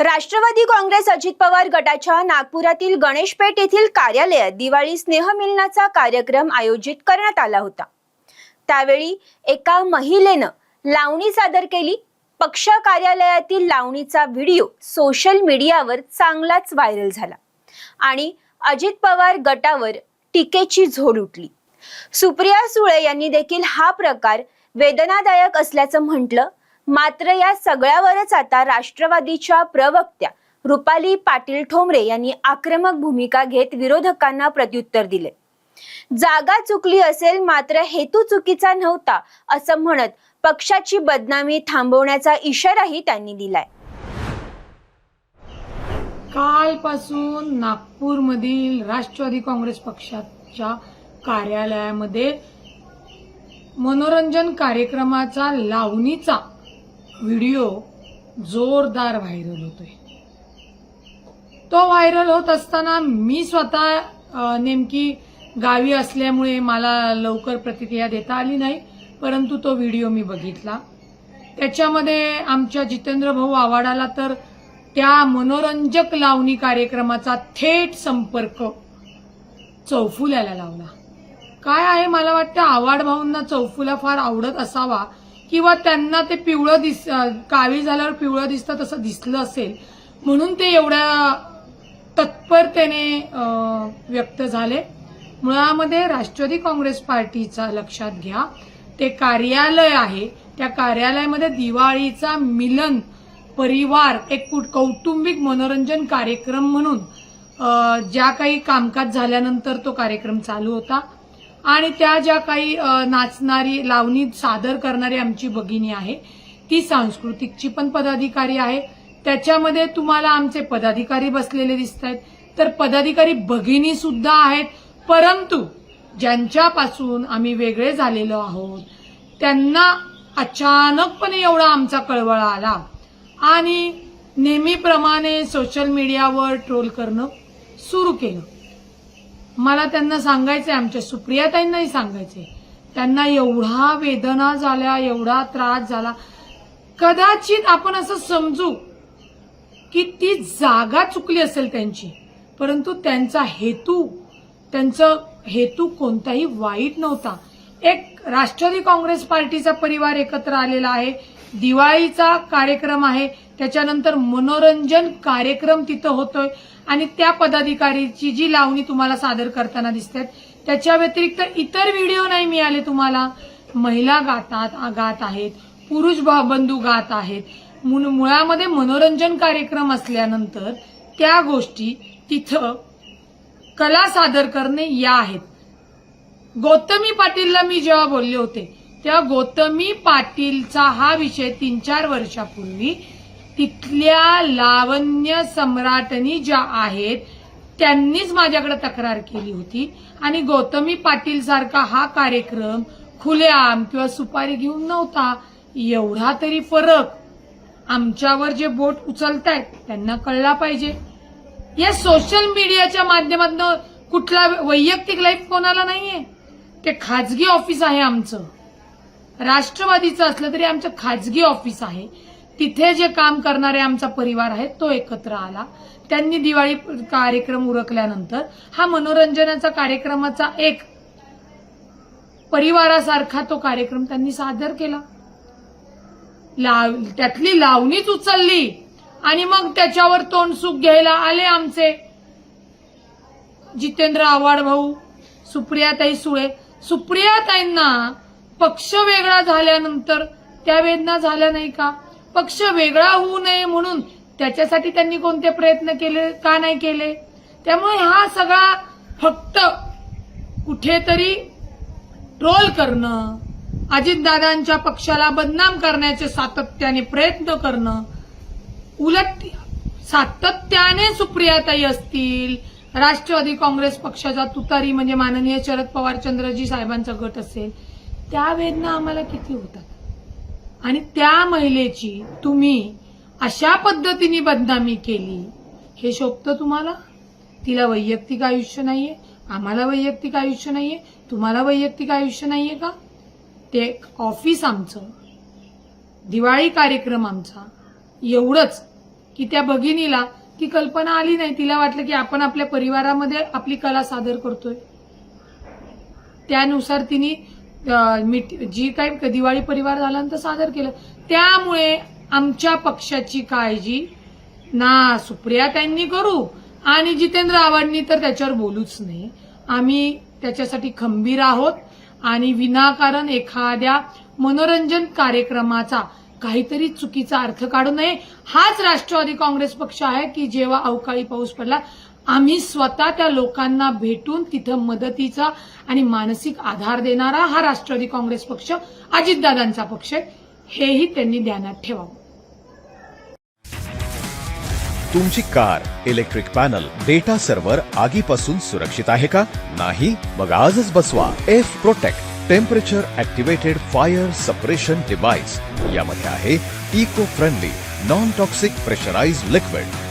राष्ट्रवादी काँग्रेस अजित पवार गटाच्या नागपुरातील गणेशपेठ येथील कार्यालयात दिवाळी स्नेहमिलनाचा कार्यक्रम आयोजित करण्यात आला होता. त्यावेळी एका महिलेनं लावणी सादर केली. पक्ष कार्यालयातील लावणीचा व्हिडिओ सोशल मीडियावर चांगलाच व्हायरल झाला आणि अजित पवार गटावर टीकेची झोड उठली. सुप्रिया सुळे यांनी देखील हा प्रकार वेदनादायक असल्याचं म्हटलं मात्र या सगळ्यावरच आता राष्ट्रवादीच्या प्रवक्त्या रुपाली पाटील ठोंबरे यांनी आक्रमक भूमिका घेत विरोधकांना प्रत्युत्तर दिले. जागा चुकली असेल मात्र हेतू चुकीचा नव्हता असं म्हणत पक्षाची बदनामी थांबवण्याचा इशाराही त्यांनी दिलाय. कालपासून नागपूरमधील राष्ट्रवादी काँग्रेस पक्षाच्या कार्यालयामध्ये मनोरंजन कार्यक्रमाचा लावणीचा व्हिडिओ जोरदार व्हायरल होतोय. तो व्हायरल होत असताना मी स्वतः नेमकी गावी असल्यामुळे मला लवकर प्रतिक्रिया देता आली नाही परंतु तो व्हिडिओ मी बघितला. त्याच्यामध्ये आमच्या जितेंद्र भाऊ आवाडाला तर त्या मनोरंजक लावणी कार्यक्रमाचा थेट संपर्क चौफुल्याला लावला. काय आहे? मला वाटतं आवाड भाऊंना चौफुला फार आवडत असावा किंवा त्यांना ते पिवळं दिस काळी झाल्यावर पिवळं दिसतं तसं दिसलं असेल म्हणून ते एवढ्या तत्परतेने व्यक्त झाले. मुळामध्ये राष्ट्रवादी काँग्रेस पार्टीचा लक्षात घ्या. ते कार्यालय आहे. त्या कार्यालयामध्ये दिवाळीचा मिलन परिवार एक कुट- कौटुंबिक मनोरंजन कार्यक्रम म्हणून ज्या काही कामकाज झाल्यानंतर तो कार्यक्रम चालू होता. आणि त्या ज्या काही नाचणारी लावणी सादर करणारी आमची भगिनी आहे ती सांस्कृतिकची पण पदाधिकारी आहे. त्याच्यामध्ये तुम्हाला आमचे पदाधिकारी बसलेले दिसत आहेत तर पदाधिकारी भगिनी सुद्धा आहेत. परंतु ज्यांच्यापासून आम्ही वेगळे झालेलो आहोत त्यांना अचानकपणे एवढा आमचा कळवळा आला. आणि नेहमीप्रमाणे सोशल मीडियावर ट्रोल करणं सुरू केलं. मला त्यांना सांगायचंय आमच्या सुप्रियाताईंनाही सांगायचंय. त्यांना एवढा वेदना झाल्या एवढा त्रास झाला. कदाचित आपण असं समजू की ती जागा चुकली असेल त्यांची. परंतु त्यांचा हेतू त्यांचं हेतू कोणताही वाईट नव्हता. एक राष्ट्रवादी काँग्रेस पार्टीचा परिवार एकत्र आलेला आहे. दिवाळीचा कार्यक्रम आहे. त्याच्यानंतर मनोरंजन कार्यक्रम तिथं होतोय आणि त्या पदाधिकारीची जी लावणी तुम्हाला सादर करताना दिसतात त्याच्या व्यतिरिक्त इतर व्हिडिओ नाही मिळाले तुम्हाला. महिला गातात गात आहेत पुरुष बंधू गात आहेत. मुळामध्ये मनोरंजन कार्यक्रम असल्यानंतर त्या गोष्टी तिथं कला सादर करणे या आहेत. गौतमी पाटीलला मी जेव्हा बोलले होते तेव्हा गौतमी पाटीलचा हा विषय तीन चार वर्षापूर्वी तिथल्या लावण्य सम्राटनी ज्या आहेत त्यांनीच माझ्याकडे तक्रार केली होती. आणि गौतमी पाटील सारखा हा कार्यक्रम खुलेआम किंवा सुपारी घेऊन नव्हता. एवढा तरी फरक आमच्यावर जे बोट उचलतायत त्यांना कळला पाहिजे. या सोशल मीडियाच्या माध्यमातून कुठला वैयक्तिक लाईफ कोणाला नाहीये. ते खाजगी ऑफिस आहे आमचं. राष्ट्रवादीचं असलं तरी आमचं खाजगी ऑफिस आहे. तिथे जे काम करणारे आमचा परिवार आहे तो एकत्र आला. त्यांनी दिवाळी कार्यक्रम उरकल्यानंतर हा मनोरंजनाचा कार्यक्रमाचा एक परिवारासारखा तो कार्यक्रम त्यांनी सादर केला. लाव त्यातली लावणीच उचलली आणि मग त्याच्यावर तोंडसुख घ्यायला आले आमचे. जितेंद्र आव्हाड भाऊ सुप्रियाताई सुळे. सुप्रियाताईंना पक्ष वेगळा झाल्यानंतर त्या वेदना झाल्या नाही का? पक्ष वेगळा होऊ नये म्हणून त्याच्यासाठी त्यांनी कोणते प्रयत्न केले का नाही केले? त्यामुळे हा सगळा फक्त कुठेतरी ट्रोल करणं अजितदादांच्या पक्षाला बदनाम करण्याचे सातत्याने प्रयत्न करणं उलट सातत्याने सुप्रियाताई असतील राष्ट्रवादी काँग्रेस पक्षाचा तुतारी म्हणजे माननीय शरद पवार चंद्रजी साहेबांचा गट असेल त्या वेदना आम्हाला किती होतात? आणि त्या महिलेची तुम्ही अशा पद्धतीने बदनामी केली. हे शोभतं तुम्हाला? तिला वैयक्तिक आयुष्य नाहीये. आम्हाला वैयक्तिक आयुष्य नाहीये. तुम्हाला वैयक्तिक आयुष्य नाहीये का? ते ऑफिस आमचं. दिवाळी कार्यक्रम आमचा. एवढंच की त्या भगिनीला ती कल्पना आली नाही. तिला वाटलं की आपण आपल्या परिवारामध्ये आपली कला सादर करतोय. त्यानुसार तिने जी काही दिवाळी परिवार झाल्यानंतर सादर केलं त्यामुळे आमच्या पक्षाची काळजी ना सुप्रिया त्यांनी करू आणि जितेंद्र आव्हाडांनी तर त्याच्यावर बोलूच नाही. आम्ही त्याच्यासाठी खंबीर आहोत आणि विनाकारण एखाद्या मनोरंजन कार्यक्रमाचा काहीतरी चुकीचा अर्थ काढू नये. हाच राष्ट्रवादी काँग्रेस पक्ष आहे की जेव्हा अवकाळी पाऊस पडला आम्ही स्वतः त्या लोकांना भेटून तिथं मदतीचा आणि मानसिक आधार देणारा हा राष्ट्रवादी काँग्रेस पक्ष अजितदादांचा पक्ष हेही त्यांनी ध्यानात ठेवावं. तुमची car electric panel data server आगीपासून सुरक्षित आहे का? नाही? मग आजच बसवा. F protect temperature activated fire suppression device. यामध्ये आहे eco friendly non toxic pressurise liquid.